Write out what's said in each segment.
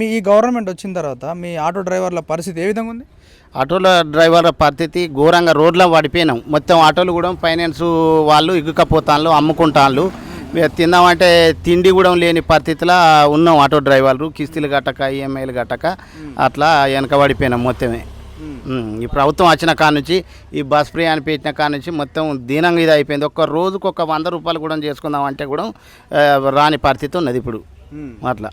మీ ఈ గవర్నమెంట్ వచ్చిన తర్వాత మీ ఆటో డ్రైవర్ల పరిస్థితి ఏ విధంగా ఉంది? ఆటోల డ్రైవర్ల పరిస్థితి ఘోరంగా రోడ్లో పడిపోయినాం మొత్తం ఆటోలు కూడా ఫైనాన్స్ వాళ్ళు ఇగ్గుకపోతాళ్ళు అమ్ముకుంటాళ్ళు మేము తిందామంటే తిండి కూడా లేని పరిస్థితిలో ఉన్నాం ఆటో డ్రైవర్లు. కిస్తీలు కట్టక ఈఎంఐలు కట్టక అట్లా వెనక పడిపోయినాం మొత్తమే. ఈ ప్రభుత్వం వచ్చిన కాడ నుంచి ఈ బస్ ఫ్రీ అని పెట్టిన కాడ నుంచి మొత్తం దీనంగా ఇది అయిపోయింది. ఒక్క రోజుకు ఒక వంద రూపాయలు కూడా చేసుకుందాం అంటే కూడా రాని పరిస్థితి ఉన్నది ఇప్పుడు. అట్లా.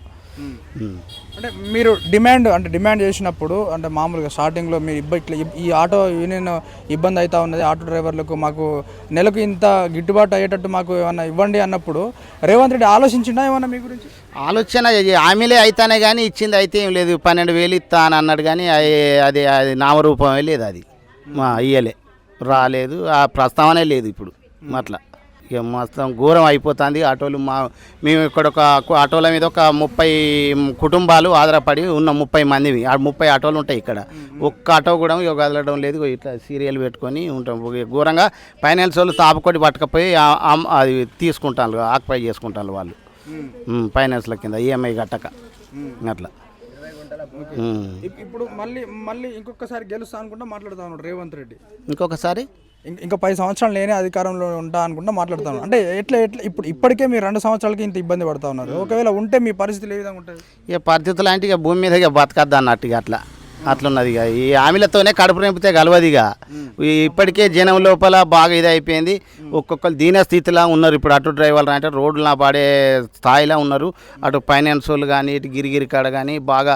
అంటే మీరు డిమాండ్ అంటే డిమాండ్ చేసినప్పుడు అంటే మామూలుగా స్టార్టింగ్లో మీరు ఇబ్బ ఇట్లా ఈ ఆటో యూనియన్ ఇబ్బంది అవుతా ఉన్నది ఆటో డ్రైవర్లకు మాకు నెలకు ఇంత గిట్టుబాటు అయ్యేటట్టు మాకు ఏమన్నా ఇవ్వండి అన్నప్పుడు రేవంత్ రెడ్డి ఆలోచించినా ఏమన్నా మీ గురించి? ఆలోచన ఆమెలే హామీలే అయితేనే కానీ ఇచ్చింది అయితే ఏం లేదు. పన్నెండు వేలు ఇస్తా అని అన్నాడు కానీ అది అది నామరూపమే లేదు అది. మా ఇయ్యలే. రాలేదు. ఆ ప్రస్తావనే లేదు ఇప్పుడు. అట్లా. ఇక మొత్తం ఘోరం అయిపోతుంది. ఆటోలు మా మేము ఇక్కడ ఒక ఆటోల మీద ఒక ముప్పై కుటుంబాలు ఆధారపడి ఉన్న ముప్పై మందివి ఆ ముప్పై ఆటోలు ఉంటాయి ఇక్కడ. ఒక్క ఆటో కూడా ఇక కదలడం లేదు. ఇట్లా సీరియల్ పెట్టుకొని ఉంటాం. ఘోరంగా ఫైనాన్స్ వాళ్ళు తాపుకొట్టి పట్టుకపోయి అది తీసుకుంటాను ఆక్యుపై చేసుకుంటాను వాళ్ళు. ఫైనాన్స్ల కింద ఈఎంఐ కట్టక. అట్లా. ఇప్పుడు మళ్ళీ మళ్ళీ ఇంకొకసారి గెలుస్తా అనుకుంటా మాట్లాడుతా ఉన్నాడు రేవంత్ రెడ్డి. ఇంకొకసారి? ఇంకా పది సంవత్సరాలు నేనే అధికారంలో ఉంటా అనుకుంటా మాట్లాడుతాను. అంటే ఎట్లా ఎట్లా ఇప్పుడు ఇప్పటికే మీరు రెండు సంవత్సరాలకి ఇంత ఇబ్బంది పడతా ఉన్నారు. ఒకవేళ ఉంటే మీ పరిస్థితులు ఏ విధంగా ఉంటుంది ఇక పరిస్థితులు అంటే ఇక భూమి మీద ఇక బతకద్దు అన్నట్టు ఇక అట్లా. అట్లున్నది ఇక. ఈ హామీలతోనే కడుపు నింపితే గలవదు ఇక. ఇప్పటికే జనం లోపల బాగా ఇది అయిపోయింది ఒక్కొక్కరు దీన స్థితిలో ఉన్నారు. ఇప్పుడు అటు డ్రైవర్లు అంటే రోడ్లు నా పాడే స్థాయిలో ఉన్నారు. అటు ఫైనాన్స్ వాళ్ళు కానీ ఇటు గిరిగిరి కాడ కానీ బాగా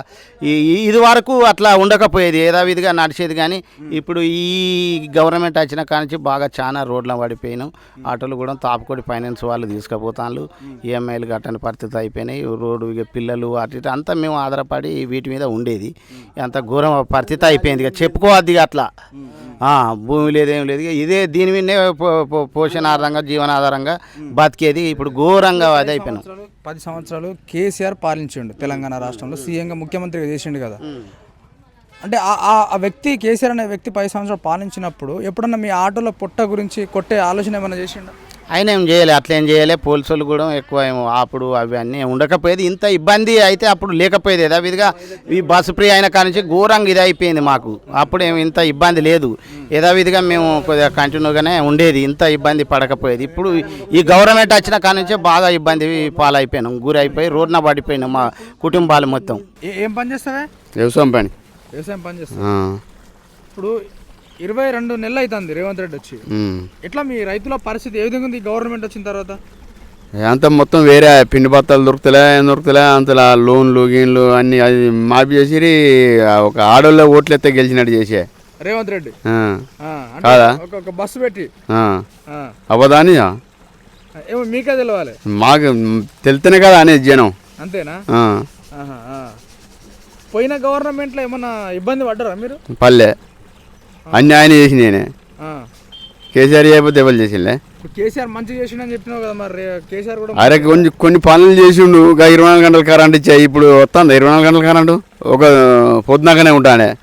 ఇది వరకు అట్లా ఉండకపోయేది. యథావిధిగా నడిచేది కానీ ఇప్పుడు ఈ గవర్నమెంట్ వచ్చిన కానించి బాగా చాలా రోడ్ల పడిపోయినాం. ఆటోలు కూడా తాపుకోడి ఫైనాన్స్ వాళ్ళు తీసుకుపోతాను ఈఎంఐలు కట్టని పరిస్థితి అయిపోయినాయి. రోడ్డు ఇక పిల్లలు అటు ఇటు అంతా మేము ఆధారపడి వీటి మీద ఉండేది. అంత ఘోరం పరిస్థితి అయిపోయింది ఇక. చెప్పుకోవద్దు ఇక అట్లా. భూమి లేదేం లేదు. ఇక ఇదే దీని మీదనే పోషణాధారంగా జీవనాధారంగా బతికేది. ఇప్పుడు ఘోరంగా అది అయిపోయినాం. పది సంవత్సరాలు కేసీఆర్ పాలించిండు తెలంగాణ రాష్ట్రంలో. సీఎంగా ముఖ్యమంత్రిగా చేసిండు కదా. అంటే ఆ వ్యక్తి కేసీఆర్ అనే వ్యక్తి పది సంవత్సరాలు పాలించినప్పుడు ఎప్పుడన్నా మీ ఆటోలో పొట్ట గురించి కొట్టే ఆలోచన ఏమైనా చేసిండు? ఆయన ఏం చేయలే? అట్లా ఏం చేయలే? పోలీసులు కూడా ఎక్కువ ఏమో అప్పుడు అవి అన్నీ ఉండకపోయేది. ఇంత ఇబ్బంది అయితే అప్పుడు లేకపోయేది. యథావిధిగా ఈ బస్సు ఫ్రీ అయిన కాడ నుంచి ఘోరంగా ఇది అయిపోయింది మాకు. అప్పుడు ఏమి ఇంత ఇబ్బంది లేదు. యథావిధిగా మేము కొద్దిగా కంటిన్యూగానే ఉండేది. ఇంత ఇబ్బంది పడకపోయేది. ఇప్పుడు ఈ గవర్నమెంట్ వచ్చిన కాడ నుంచే బాగా ఇబ్బంది పాలైపోయినాం. గురి అయిపోయి రోడ్న పడిపోయినాం మా కుటుంబాలు మొత్తం. ఏ- పని చేస్తావే? వ్యవసాయం పని. వ్యవసాయం పని చేస్తావు? ఆ, ఇప్పుడు ఇరవై రెండు నెలలు అవుతుంది రేవంత్ రెడ్డి వచ్చి. ఎట్లా మీ రైతుల పరిస్థితి ఏ విధంగా ఉంది? గవర్నమెంట్ వచ్చిన తర్వాత? అంత మొత్తం వేరే పిండి బత్తాలు దొరుకుతలే ఏం దొరుకుతలే అంతలా లోన్లు గీన్లు అన్ని అది మాఫీ చేసి ఒక ఆడోళ్ళ ఓట్లు ఎత్తే గెలిచినట్టు చేసే. రేవంత్ రెడ్డి? కాదా? ఒక బస్సు పెట్టి. అవ్వదాని ఏమో మీకే తెలవాలి. మాకు తెలుతనే కదా అనేది జనం. అంతేనా. పోయిన గవర్నమెంట్లో ఏమన్నా ఇబ్బంది పడ్డారా మీరు? పల్లె. అన్ని ఆయన చేసి నేనే. కేసీఆర్ చేయకపోతే ఎవరు చేసిండే కేసీఆర్ మంచిగా చేసిండని చెప్పినావు కదా మరి కేసీఆర్ కూడా అరే కొన్ని కొన్ని పనులు చేసిండు ఇరవై నాలుగు గంటల కరెంట్ ఇచ్చాయి. ఇప్పుడు వస్తుంది? ఇరవై నాలుగు గంటల కరెంటు? ఒక పొద్దునకనే ఉంటానే.